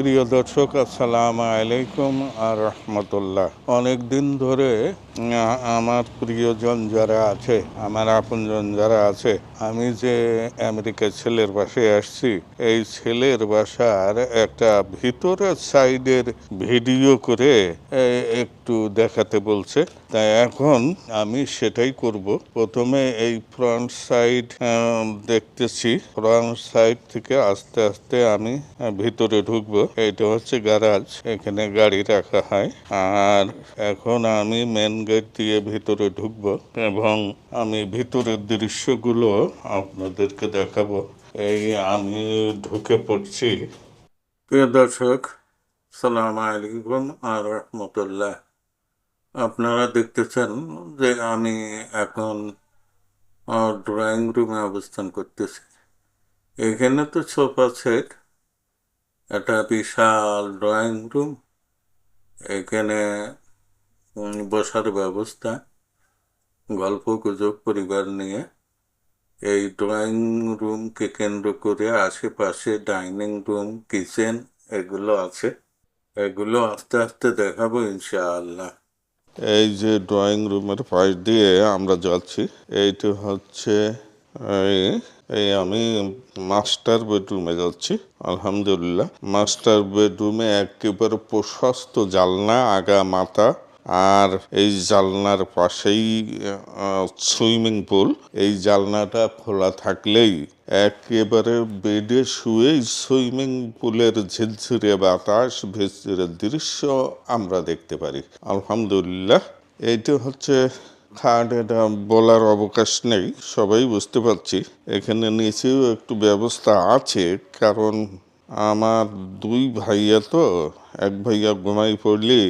প্রিয় দর্শক, আসসালাম আলাইকুম আর রহমতুল্লাহ। অনেকদিন ধরে আমার প্রিয়জন যারা আছে, আমার আপনজন যারা আছে, আমি যে আমেরিকার ছেলের বাসায় আসছি, এই ছেলের বাসার একটা ভিতরের সাইডের ভিডিও করে একটু দেখাতে বলছে। তাই এখন আমি সেটাই করব। প্রথমে এই ফ্রন্ট সাইড দেখতেছি। ফ্রন্ট সাইড থেকে আস্তে আস্তে আমি ভিতরে ঢুকবো। এটা হচ্ছে গ্যারাজ এখানে গাড়ি রাখা হয়। আর এখন আমি মেন গেট দিয়ে ভিতরে ঢুকবো এবং আমি ভিতরের দৃশ্যগুলো আপনাদেরকে দেখাবো। এই আমি ঢুকে পড়ছি। প্রিয় দর্শক, সালাম আলাইকুম আর রহমতুল্লাহ। আপনারা দেখতেছেন যে আমি এখন ড্রয়িং রুমে অবস্থান করতেছি। এখানে তো সোফা সেট একটা বিশাল ড্রয়িং রুম এখানে বসার ব্যবস্থা, গল্প গুজব পরিবার নিয়ে। এই ড্রয়িং রুমকে কেন্দ্র করে আশেপাশে ডাইনিং রুম কিচেন এগুলো আছে। এগুলো আস্তে আস্তে দেখাবো ইনশাআল্লাহ। এই যে ড্রয়িং রুমের পাশ দিয়ে আমরা যাচ্ছি, এইটা হচ্ছে, এই আমি মাস্টার বেডরুমে যাচ্ছি, আলহামদুলিল্লাহ। মাস্টার বেডরুমে একেবারে প্রশস্ত জালনা, আগা, মাথা আর এই জালনার পাশেই সুইমিং পুল। এই জালনাটা খোলা থাকলেই একেবারে বেডে শুয়েই সুইমিং পুলের ঝিরঝিরে বাতাস ভেসিরে দৃশ্য আমরা দেখতে পারি। আলহামদুলিল্লাহ, এইটা হচ্ছে খাট, এটা বলার অবকাশ নেই, সবাই বুঝতে পারছি। এখানে নিচেও একটু ব্যবস্থা আছে, কারণ আমার দুই ভাইয়া তো, এক ভাইয়া ঘুমাই পড়লে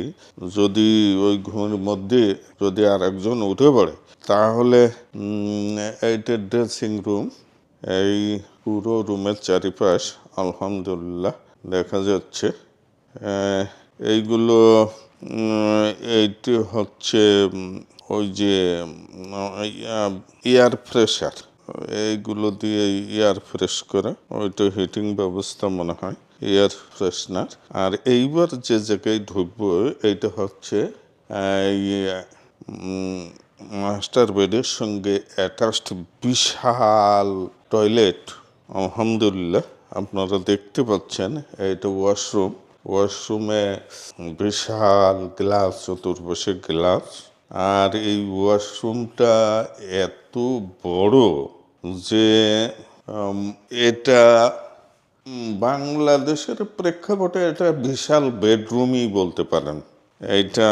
যদি ওই ঘুমের মধ্যে যদি আর একজন উঠে পড়ে, তাহলে এইটা ড্রেসিং রুম এই পুরো রুমের চারিপাশ আলহামদুলিল্লাহ দেখা যাচ্ছে। এইগুলো এইটি হচ্ছে ওই যে এয়ার প্রেশার এইগুলো দিয়ে এয়ার ফ্রেশ করে, ওইটা হিটিং ব্যবস্থা মনে হয় এয়ার ফ্রেশনার আর এইবার যে জায়গায় ঢুকবো, এইটা হচ্ছে মাস্টার বেডের সঙ্গে অ্যাটাচড বিশাল টয়লেট আলহামদুলিল্লাহ, আপনারা দেখতে পাচ্ছেন এটা ওয়াশরুম ওয়াশরুমে বিশাল গ্লাস চতুর্পাশে গ্লাস আর এই ওয়াশরুমটা এত বড় যে এটা বাংলাদেশের প্রেক্ষাপটে এটা বিশাল বেডরুমই বলতে পারেন। এটা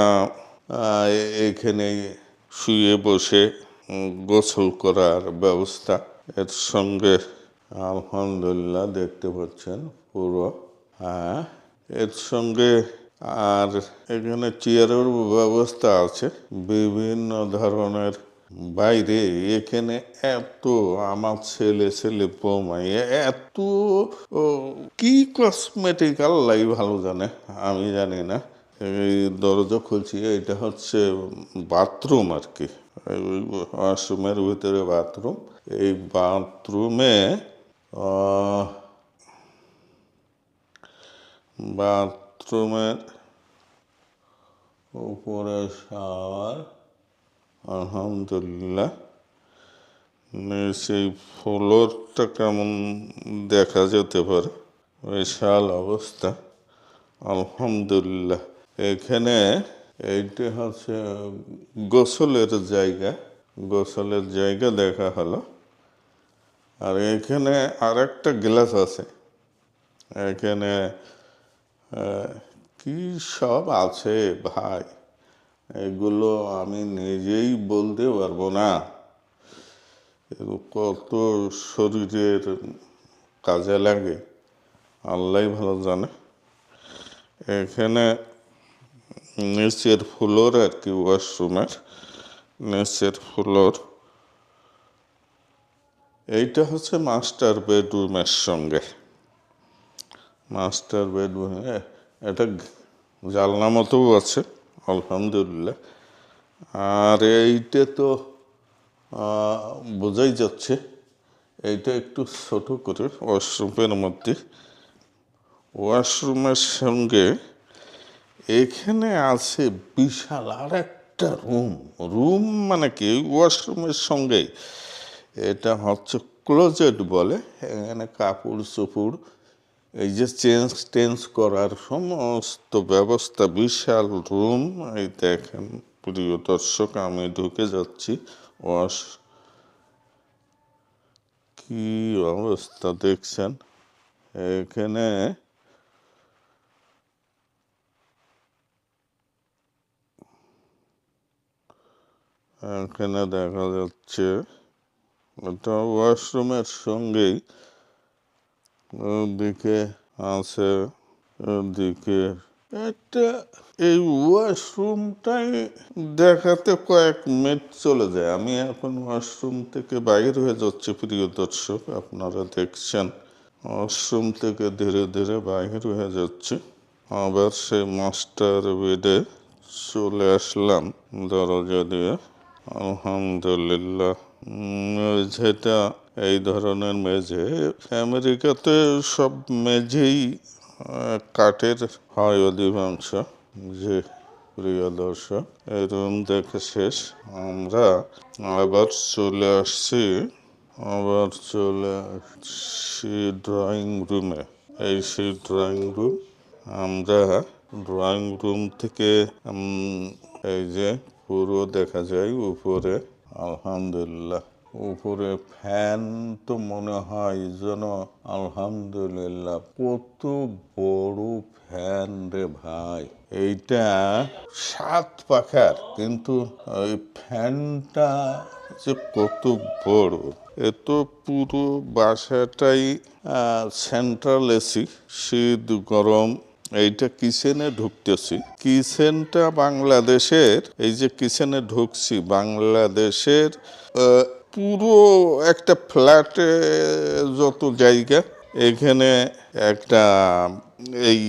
এখানে শুয়ে বসে গোসল করার ব্যবস্থা। এর সঙ্গে আলহামদুলিল্লাহ দেখতে পাচ্ছেন পুরো। হ্যাঁ এর সঙ্গে আর এখানে চেয়ারের ব্যবস্থা আছে। বিভিন্ন ধরনের বাইরে এখানে এত আমার ছেলে ছেলে বৌমাই এত কি কসমেটিক আল্লাহ ভালো জানে, আমি জানি না। এই দরজা খুলছি, এটা হচ্ছে বাথরুম আর কি। ওয়াশরুমের ভিতরে বাথরুম এই বাথরুমে বাথরুমের উপরে শাওয়ার আলহামদুলিল্লাহ। সেই ফ্লোরটা কেমন দেখা যেতে পারে? বিশাল অবস্থা। আলহামদুলিল্লাহ। এখানে এইটা হচ্ছে গোসলের জায়গা। গোসলের জায়গা দেখা হলো। আর এখানে আরেকটা গ্লাস আছে। এখানে কি সব আছে ভাই? এগুলো আমি নিজেই বলতে পারব না। কত শরীরের কাজে লাগে, আল্লাহ ভালো জানে। এখানে নিচের ফ্লোর আর কি ওয়াশরুমের নিচের ফ্লোর। এইটা হচ্ছে মাস্টার বেডরুমের সঙ্গে। মাস্টার বেডরুমে এটা জালনা মতো আছে। আলহামদুলিল্লাহ। আর এইটা তো বোঝাই যাচ্ছে, এইটা একটু ছোট করে ওয়াশরুমের মধ্যে। ওয়াশরুমের সঙ্গে এখানে আছে বিশাল আর একটা রুম। রুম মানে কি? ওয়াশরুমের সঙ্গে এটা হচ্ছে ক্লোজেট বলে, এখানে কাপড় চোপড় এই যে চেঞ্জ টেঞ্জ করার সমস্ত ব্যবস্থা, বিশাল রুম। এই দেখেন, প্রিয় দর্শক, আমি ঢুকে যাচ্ছি। ওয়াশ, কি অবস্থা দেখছেন? এখানে এখানে দেখা যাচ্ছে ওয়াশরুমের সঙ্গেই ওদিকে আছে ওদিকে একটা এই ওয়াশরুমটাই দেখাতে কয়েক মিনিট চলে যায়। আমি এখন ওয়াশরুম থেকে বাইর হয়ে যাচ্ছি, প্রিয় দর্শক, আপনারা দেখছেন। ওয়াশরুম থেকে ধীরে ধীরে বাইর হয়ে যাচ্ছে। আবার সেই মাস্টার বেডে চলে আসলাম দরজা দিয়ে। আলহামদুলিল্লাহ। মেঝেটা এই ধরনের মেঝে। আমেরিকাতে সব মেঝেই কাঠের হয় অধিকাংশ, যে প্রিয় দর্শক। রুম দেখে শেষ। আমরা আবার চলে আসছি, আবার চলে আসছি ড্রয়িং রুমে এই সেই ড্রয়িং রুম আমরা ড্রয়িং রুম থেকে এই যে পুরো দেখা যায় উপরে। আলহামদুলিল্লাহ। উপরে ফ্যান তো মনে হয় যেন আলহামদুলিল্লাহ, কত বড় ফ্যান রে ভাই। এইটা সাত পাখার, কিন্তু ওই ফ্যানটা যে কত বড়। এত পুরো বাসাটাই সেন্ট্রাল এসি শীত গরম এইটা কিচেনে ঢুকতেছি। কিচেনটা বাংলাদেশের, এই যে কিচেনে ঢুকছি, বাংলাদেশের পুরো একটা ফ্ল্যাটে যত জায়গা, এখানে একটা, এই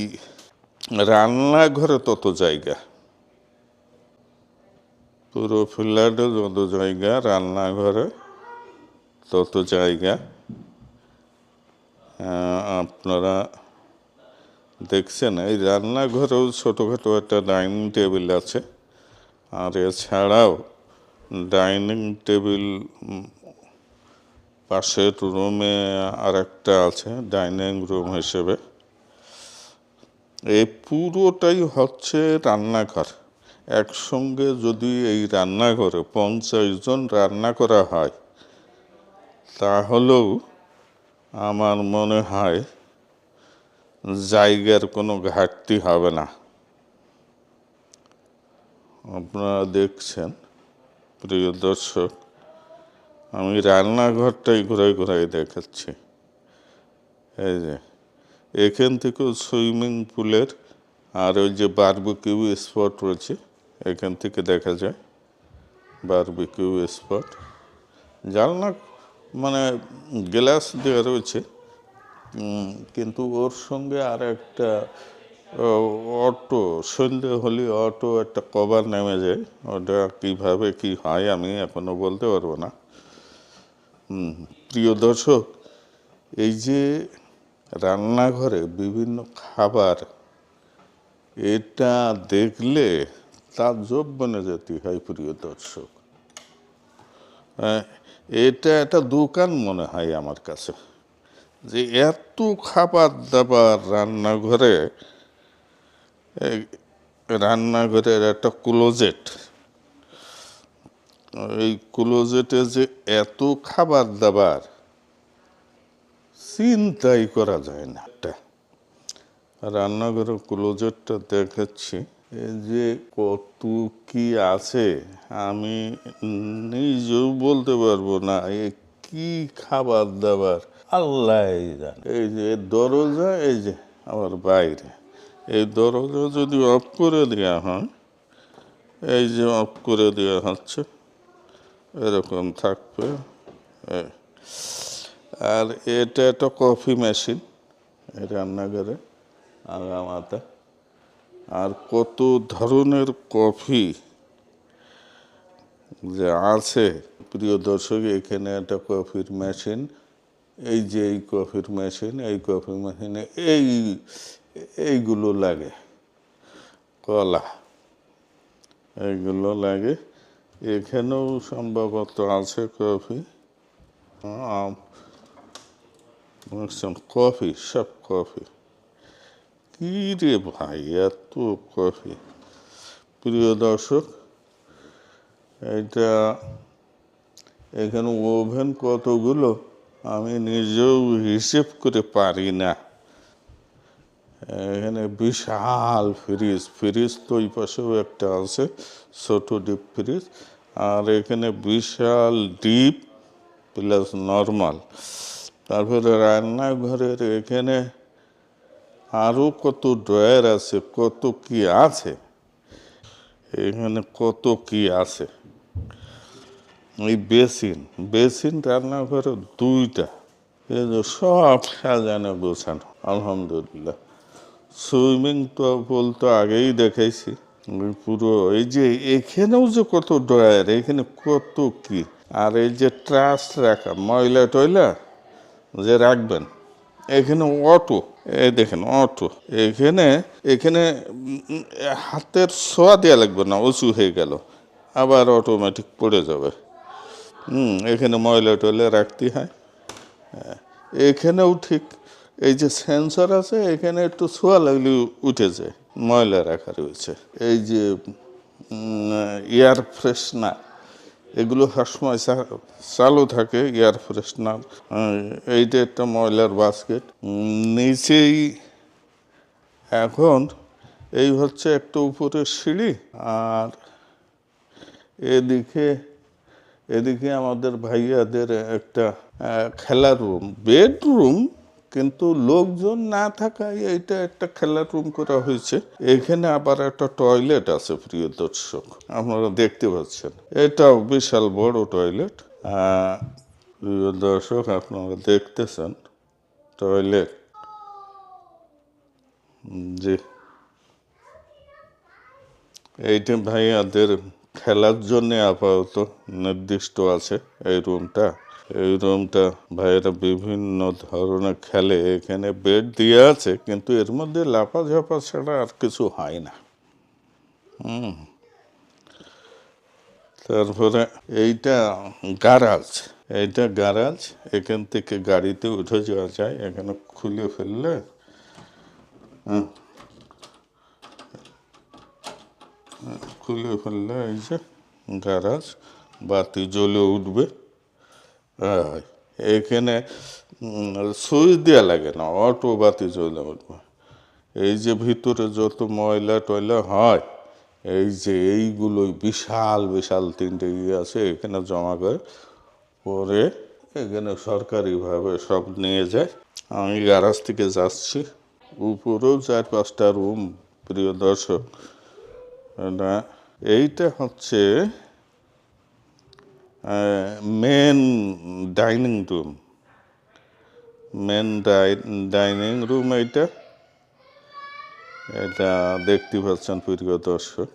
রান্নাঘরে তত জায়গা। পুরো ফ্ল্যাটে যত জায়গা, রান্নাঘরে তত জায়গা। আপনারা দেখছেন, এই রান্নাঘরেও ছোটোখাটো একটা ডাইনিং টেবিল আছে। আর এছাড়াও ডাইনিং টেবিল পাশের রুমে আর একটা আছে, ডাইনিং রুম হিসেবে। এই পুরোটাই হচ্ছে রান্নাঘর। একসঙ্গে যদি এই রান্নাঘরে পঞ্চাশ জন রান্না করা হয়, তাহলেও আমার মনে হয় জায়গার কোনো ঘাটতি হবে না। আপনারা দেখছেন, প্রিয় দর্শক, আমি রান্নাঘরটাই ঘুরাই ঘুরাই দেখাচ্ছি। এই যে, এখান থেকেও সুইমিং পুলের আর ওই যে বারবিকিউ স্পট রয়েছে, এখান থেকে দেখা যায় বারবিকিউ স্পট। জানলা মানে গ্লাস দেওয়া রয়েছে কিন্তু ওর সঙ্গে আর একটা অটো সন্ধে হলে অটো একটা কভার নেমে যায়। ওটা কীভাবে কি হয় আমি এখনও বলতে পারব না। প্রিয় দর্শক, এই যে রান্নাঘরে বিভিন্ন খাবার, এটা দেখলে তার বনে যেতে হয় প্রিয় দর্শক। এটা একটা দোকান মনে হয় আমার কাছে। যে এত খাবার দাবার রান্নাঘরে এই রান্নাঘরের একটা ক্লোজেট এই ক্লোজেটে যে এত খাবার দাবার, চিন্তাই করা যায় না একটা। রান্নাঘরের ক্লোজেটটা দেখাচ্ছি যে কত কি আছে, আমি নিজেও বলতে পারব না, এ কি খাবার দাবার? আল্লাহ এই যে দরজা, এই যে, আমার বাইরে। এই দরজা যদি অফ করে দেওয়া হয়, এই যে অফ করে দেওয়া হচ্ছে, এরকম থাকবে। আর এটা একটা কফি মেশিন রান্নাঘরে, আগামাতে। আর কত ধরনের কফি যে আছে প্রিয় দর্শক, এখানে একটা কফির মেশিন এই যে এই কফির মেশিন এই কফি মেশিনে এই, এইগুলো লাগে। কলা। এইগুলো লাগে। এখানেও সম্ভবত আছে কফি। আম। কফি, সব কফি। কী রে ভাই, এত কফি। প্রিয় দর্শক, এটা এখানে ওভেন কতগুলো? আমি নিজেও হিসেব করে পারি না। এখানে বিশাল ফ্রিজ ফ্রিজ তো ওই পাশেও একটা আছে, ছোট ডিপ ফ্রিজ। আর এখানে বিশাল ডিপ প্লাস নর্মাল। তারপরে রান্নাঘরের এখানে আরও কত ড্রয়ার আছে, কত কি আছে? এখানে কত কি আছে? এই বেসিন বেসিন রান্নাঘরে দুইটা। সব সাজানো গোছানো, আলহামদুলিল্লাহ। সুইমিং তো আগেই দেখাইছি। পুরো এই যে এখানেও যে কত ড্রয়ার, এখানে কত কি। আর এই যে ট্রাস রাখা, ময়লা টয়লা যে রাখবেন, এখানে অটো, এই দেখেন অটো। এখানে এখানে হাতের ছোঁয়া দেওয়া লাগবে না, উঁচু হয়ে গেল, আবার অটোমেটিক পড়ে যাবে। হুম এখানে ময়লা টয়লা রাখতে হয়। হ্যাঁ, এখানেও ঠিক। এই যে সেন্সর আছে এখানে একটু ছোঁয়া লাগলে উঠে যায় ময়লা রাখা রয়েছে। এই যে এয়ার ফ্রেশনার এগুলো সবসময় চালু থাকে এয়ার ফ্রেশনার এইটা একটা ময়লার বাস্কেট নিচেই এখন এই হচ্ছে একটা উপরের সিঁড়ি আর এদিকে এদিকে আমাদের ভাইয়াদের একটা খেলার রুম বেডরুম কিন্তু লোকজন না থাকায় এটা একটা খেলার রুম করা হয়েছে। এখানে আবার একটা টয়লেট আছে, প্রিয় দর্শক, আপনারা দেখতে পাচ্ছেন। এটাও বিশাল বড় টয়লেট প্রিয় দর্শক, আপনারা দেখতেছেন টয়লেট জি। এইটা ভাইয়াদের খেলার জন্য আপাতত নির্দিষ্ট আছে এই রুমটা। এই রুমটা ভাইয়েরা বিভিন্ন ধরনের খেলে এখানে বেড দিয়ে আছে, কিন্তু এর মধ্যে লাফা ঝাপা ছাড়া আর কিছু হয় না। হুম। তারপরে এইটা গ্যারাজ এইটা গ্যারাজ এখান থেকে গাড়িতে উঠে যাওয়া যায়, এখানে খুলে ফেললে খুলে ফেললে এই যে গ্যারাজ, বাতি জ্বলে উঠবে। এখানে সুইচ দেওয়া লাগে না, অটো বাতি জ্বলে উঠবে। এই যে ভিতরে যত ময়লা টয়লা হয়, এই যে এইগুলো বিশাল বিশাল তিনটে ইয়ে আছে, এখানে জমা করে, পরে এখানে সরকারিভাবে সব নিয়ে যায়। আমি গ্যারাজ থেকে যাচ্ছি। উপরেও চার পাঁচটা রুম, প্রিয় দর্শক। এটা এইটা হচ্ছে main dining room main dining room এইটা। এটা দেখতে পাচ্ছেন প্রিয় দর্শক।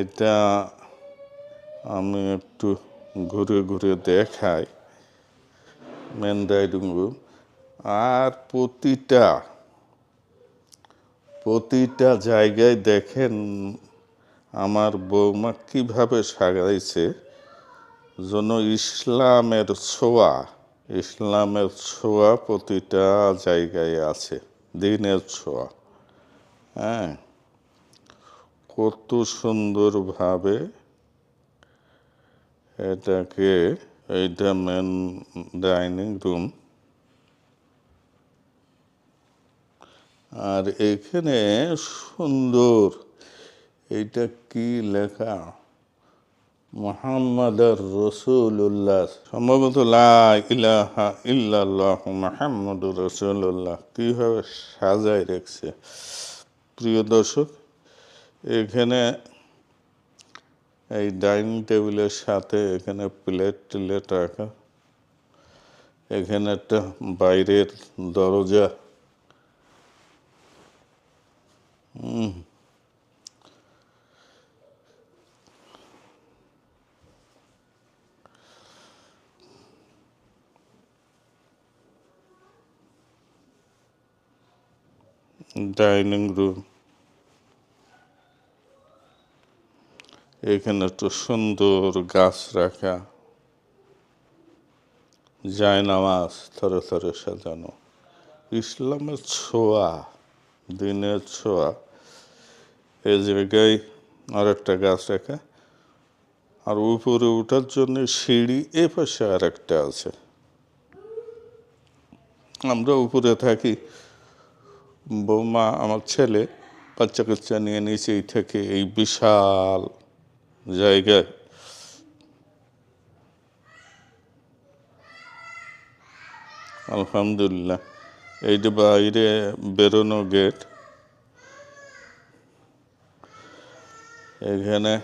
এটা আমি একটু ঘুরে ঘুরে দেখাই। মেন রুম আর প্রতিটা প্রতিটা জায়গায় দেখেন আমার বৌমা কীভাবে সাজাইছে যেন ইসলামের ছোঁয়া ইসলামের ছোঁয়া প্রতিটা জায়গায় আছে দিনের ছোঁয়া হ্যাঁ কত সুন্দরভাবে এটাকে এইটা মেন ডাইনিং রুম আর এখানে সুন্দর এইটা কি লেখা? মোহাম্মদ রসুল্লাহ সম্ভবত ইলাহা ইল্লাল্লাহ রসুল্লাহ কীভাবে সাজায় রেখেছে? প্রিয় দর্শক, এখানে এই ডাইনিং টেবিলের সাথে এখানে প্লেট টিলেট রাখা। এখানে একটা বাইরের দরজা। উম ডাইনিং রুম। এখানে তো সুন্দর গাছ রাখা। জায়নামাজ থরে থরে সাজানো। ইসলামের ছোঁয়া, দিনের ছোঁয়া। এই জায়গায় আর একটা গাছ রাখা। আর উপরে ওঠার জন্য সিঁড়ি এ পাশে আর একটা আছে। আমরা উপরে থাকি। বৌমা, আমার ছেলে বাচ্চা কাচ্চা নিয়ে নিচেই থেকে। এই বিশাল জায়গায় আলহামদুলিল্লাহ এইটা বাইরে বেরোনো গেট এখানে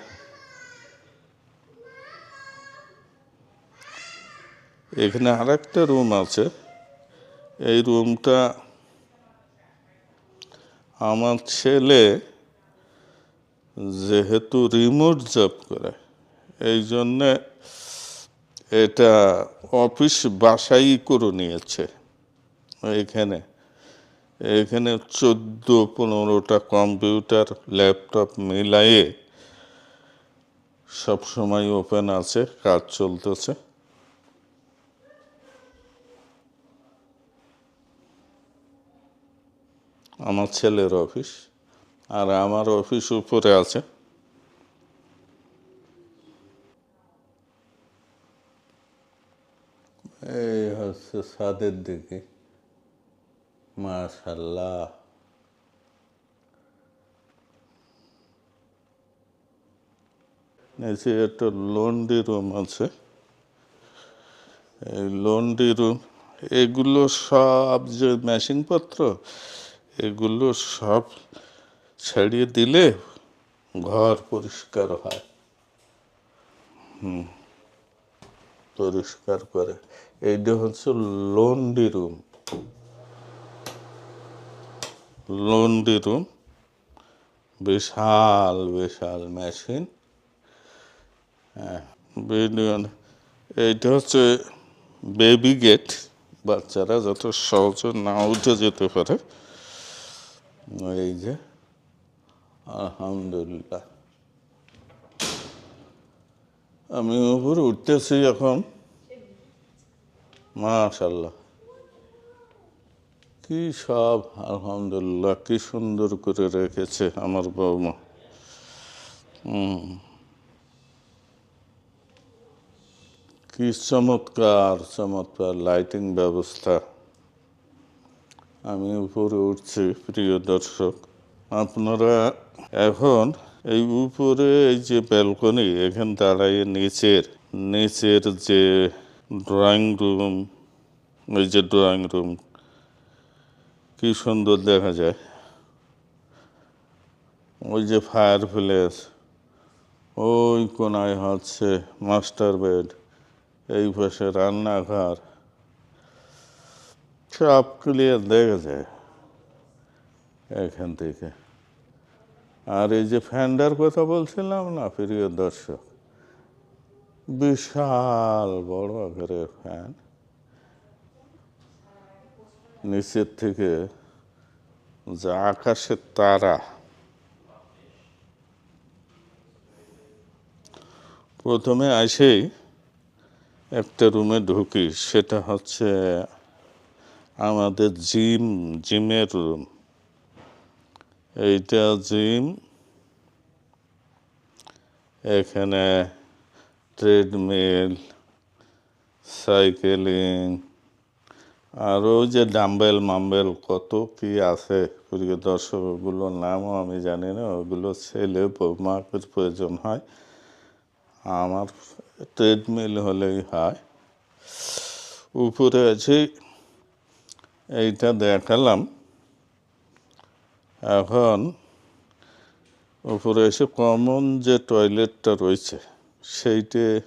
এখানে আর একটা রুম আছে এই রুমটা আমার ছেলে যেহেতু রিমোট জব করে, এই জন্যে এটা অফিস বাসাই করে নিয়েছে। এখানে এখানে চোদ্দ পনেরোটা কম্পিউটার ল্যাপটপ মিলাইয়ে সবসময় ওপেন আছে, কাজ চলতেছে। আমার ছেলের অফিস আর আমার অফিস উপরে আছে। এই হচ্ছে ছাদের দিকে। মাশাল্লাহ নিচে একটা লন্ডি রুম আছে। এই লন্ডি রুম এগুলো সব যে মেশিনপত্র এগুলো সব ছাড়িয়ে দিলে ঘর পরিষ্কার হয়। হুম। পরিষ্কার করে। এইটা হচ্ছে লন্ডি রুম। লন্ডি রুম, বিশাল বিশাল মেশিন। হ্যাঁ এইটা হচ্ছে বেবি গেট। বাচ্চারা যত সহজে না উঠে যেতে পারে। এই যে। আলহামদুলিল্লাহ। আমি উপরে উঠতেছি এখন। মাশাল্লাহ কি সব আলহামদুলিল্লাহ, কি সুন্দর করে রেখেছে আমার বৌমা। হুম। কি চমৎকার চমৎকার লাইটিং ব্যবস্থা। আমি উপরে উঠছি, প্রিয় দর্শক। আপনারা এখন এই উপরে এই যে ব্যালকনি, এখান দাঁড়াইয়ে নিচের নিচের যে ড্রয়িং রুম এই যে ড্রয়িং রুম কি সুন্দর দেখা যায়। ওই যে ফায়ার প্লেস ওই কোনায় হচ্ছে মাস্টার বেড এই পাশে রান্নাঘর। সব ক্লিয়ার দেখা যায় এখান থেকে। আর এই যে ফ্যানটার কথা বলছিলাম না, প্রিয় দর্শক? বিশাল বড় আকারের ফ্যান। নিচের থেকে যা আকাশের তারা। প্রথমে আসেই একটা রুমে ঢুকি, সেটা হচ্ছে আমাদের জিম, জিমের রুম। এইটা জিম। এখানে ট্রেডমিল, সাইকেলিং আরও যে ডাম্বেল মাম্বেল কত কি আছে। প্রিয় দর্শক ওগুলোর নামও আমি জানি না, ওগুলো ছেলে বৌমাকের প্রয়োজন হয়। আমার ট্রেডমিল হলেই হয়। উপরে আছে, এইটা দেখালাম। এখন উপরে এসে কমন যে টয়লেটটা রয়েছে, সেইটে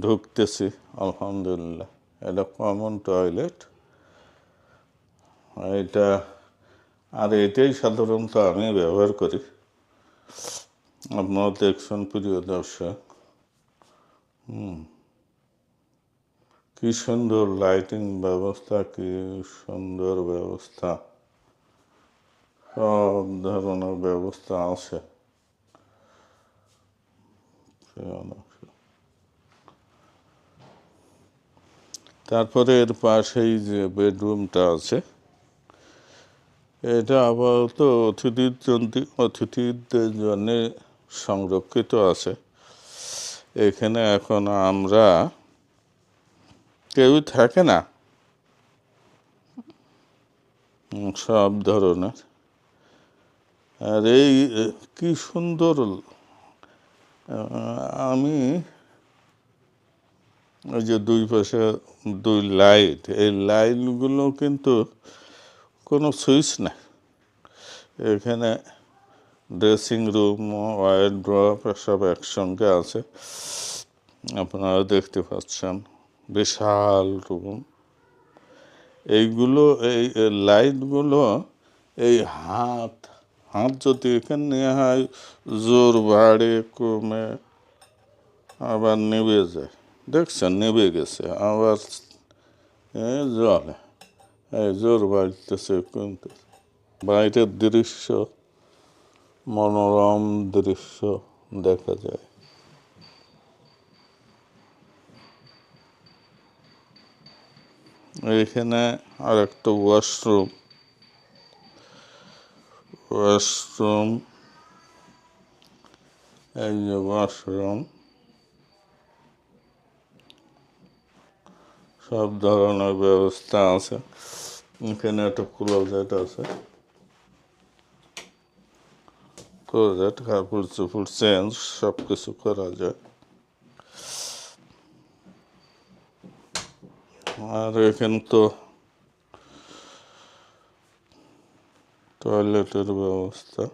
ঢুকতেছি, আলহামদুলিল্লাহ। এটা কমন টয়লেট। এটা, আর এটাই সাধারণত আমি ব্যবহার করি। আপনারা দেখছেন প্রিয় দর্শক। হুম। কি সুন্দর লাইটিং ব্যবস্থা, কী সুন্দর ব্যবস্থা। সব ধরনের ব্যবস্থা আছে তারপরে এর পাশেই যে বেডরুমটা আছে এটা আপাতত অতিথির অতিথিদের জন্য সংরক্ষিত আছে এখানে এখন আমরা কেউই থাকে না সব ধরনের আর এই কি সুন্দর আমি ওই যে দুই পাশে দুই লাইট, এই লাইটগুলো কিন্তু কোনো সুইচ নাই এখানে ড্রেসিং রুম ওয়াইড ড্রপ সব একসঙ্গে আছে। আপনারা দেখতে পাচ্ছেন, বিশাল রুম। এইগুলো, এই লাইটগুলো এই হাত হাত যদি এখানে হয় জোর বাড়ে কমে, আবার নেবে যায় দেখছেন, নেবে গেছে, আবার জলে। এই জোর বাড়তেছে কমতেছে বাইরের দৃশ্য, মনোরম দৃশ্য দেখা যায়। এখানে আর একটা ওয়াশরুম। ওয়াশরুম এই যে ওয়াশরুম সব ধরনের ব্যবস্থা আছে। এখানে একটা ক্লোজেট আছে। ক্লোজেট কাপড় চোপড় চেঞ্জ সব কিছু করা যায়। আর এখানে তো টয়লেটের ব্যবস্থা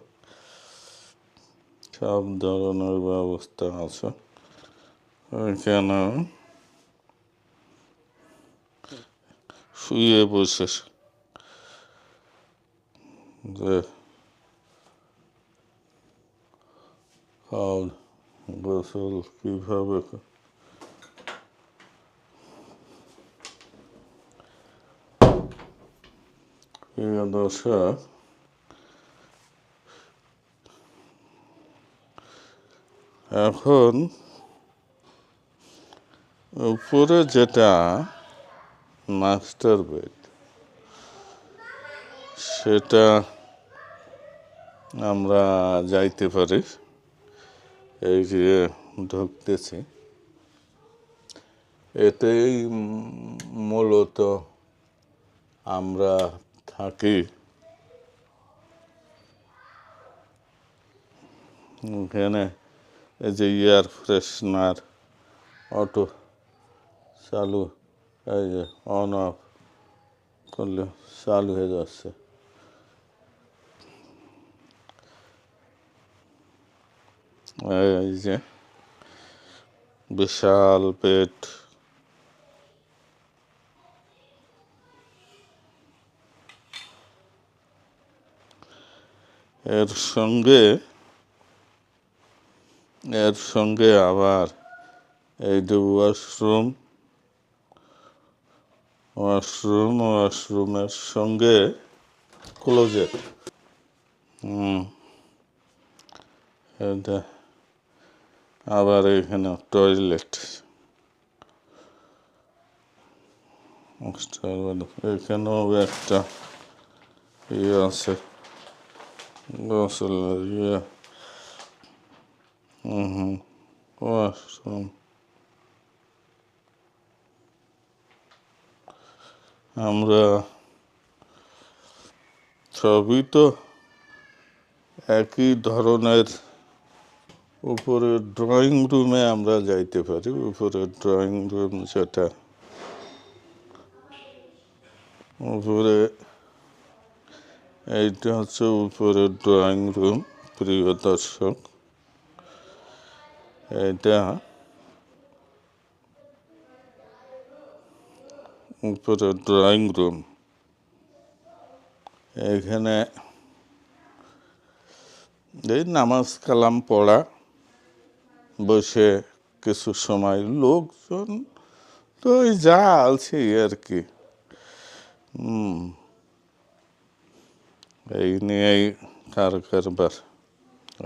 সব ধরনের ব্যবস্থা আছে এখানে শুয়ে বসে যে আর গোসল কীভাবে ক- প্রিয় দর্শক এখন উপরে যেটা মাস্টার বেড সেটা আমরা যাইতে পারি। এই যে ঢুকতেছি। এতেই মূলত আমরা থাকি। এখানে এই যে এয়ার ফ্রেশনার অটো চালু, এই যে অন অফ করলে চালু হয়ে যাচ্ছে। এই যে বিশাল পেট। এর সঙ্গে এর সঙ্গে আবার এই যে ওয়াশরুম ওয়াশরুম ওয়াশরুমের সঙ্গে ক্লোজেট। হুম। এটা আবার এখানে টয়লেট। এখানেও একটা ইয়ে আছে। গোসল ইয়ে। হুম ওয়াশরুম আমরা সবই তো একই ধরনের উপরে ড্রয়িং রুমে আমরা যাইতে পারি। উপরে ড্রয়িং রুম যেটা উপরে এইটা হচ্ছে উপরে ড্রয়িং রুম প্রিয় দর্শক। এটা উপরে ড্রয়িং রুম এখানে এই নামাজ কালাম পড়া। বসে কিছু সময় লোকজন তো ওই যা আছে আর কি। এই নিয়েই কার কারবার।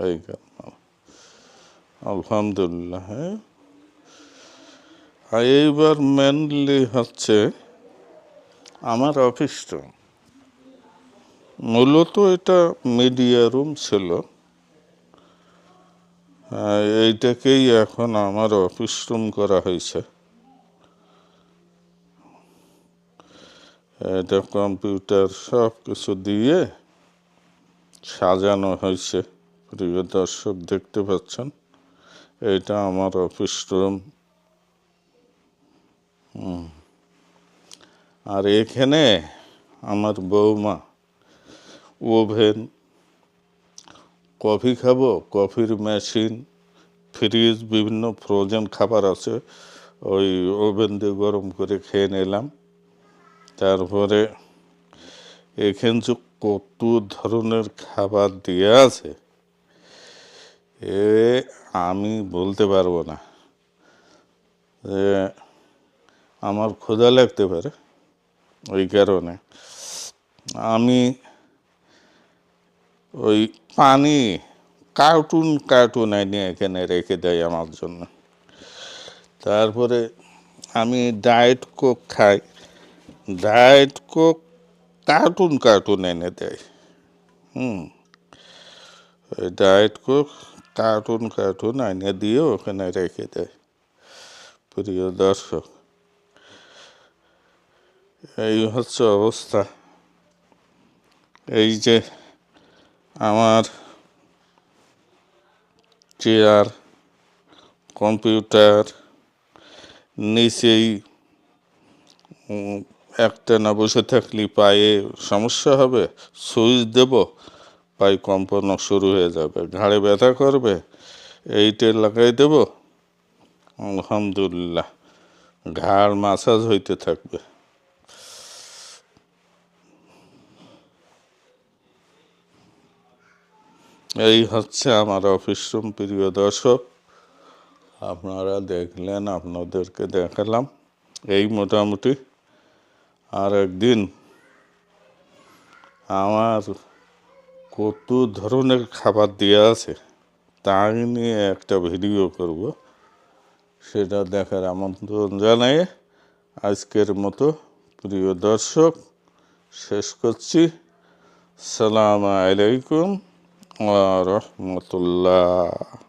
এই কারবার। আলহামদুলিল্লাহ। হ্যাঁ এইবার মেনলি হচ্ছে আমার অফিসটা মূলত এটা মিডিয়া রুম ছিল। এইটাকেই এখন আমার অফিস রুম করা হয়েছে। এটা কম্পিউটার সব কিছু দিয়ে সাজানো হয়েছে। প্রিয় দর্শক, দেখতে পাচ্ছেন? এটা আমার অফিস রুম। আর এখানে আমার বৌমা ওভেন, কফি খাব, কফির মেশিন ফ্রিজ বিভিন্ন ফ্রোজেন খাবার আছে। ওই ওভেন দিয়ে গরম করে খেয়ে নিলাম। তারপরে এখান যে কত ধরনের খাবার দিয়ে আছে। এ আমি বলতে পারব না। যে আমার ক্ষুধা লাগতে পারে, ওই কারণে। আমি ওই পানি কার্টুন কার্টুন এনে এখানে রেখে দেয় আমার জন্য। তারপরে আমি ডায়েট কোক খাই, ডায়েট কোক কার্টুন কার্টুন এনে দেয়। হুম, ওই ডায়েট কোক কার্টুন কার্টুন আইনে দিয়ে ওখানে রেখে দেয়। প্রিয় দর্শক, এই হচ্ছে অবস্থা। এই যে আমার চেয়ার, কম্পিউটার, নিচেই একটা না বসে থাকলে পায়ে সমস্যা হবে, সুইচ দেব। পায়ে কম্পন শুরু হয়ে যাবে। ঘাড়ে ব্যথা করবে, এইটা লাগাই দেব। আলহামদুলিল্লাহ। ঘাড় মাসাজ হইতে থাকবে। এই হচ্ছে আমার অফিস রুম, প্রিয় দর্শক। আপনারা দেখলেন, আপনাদেরকে দেখালাম। এই মোটামুটি আর একদিন আমার কত ধরনের খাবার দেওয়া আছে, তাই নিয়ে একটা ভিডিও করব। সেটা দেখার আমন্ত্রণ জানাই আজকের মতো। প্রিয় দর্শক, শেষ করছি। সালাম আলাইকুম রহমতুল্লাহ।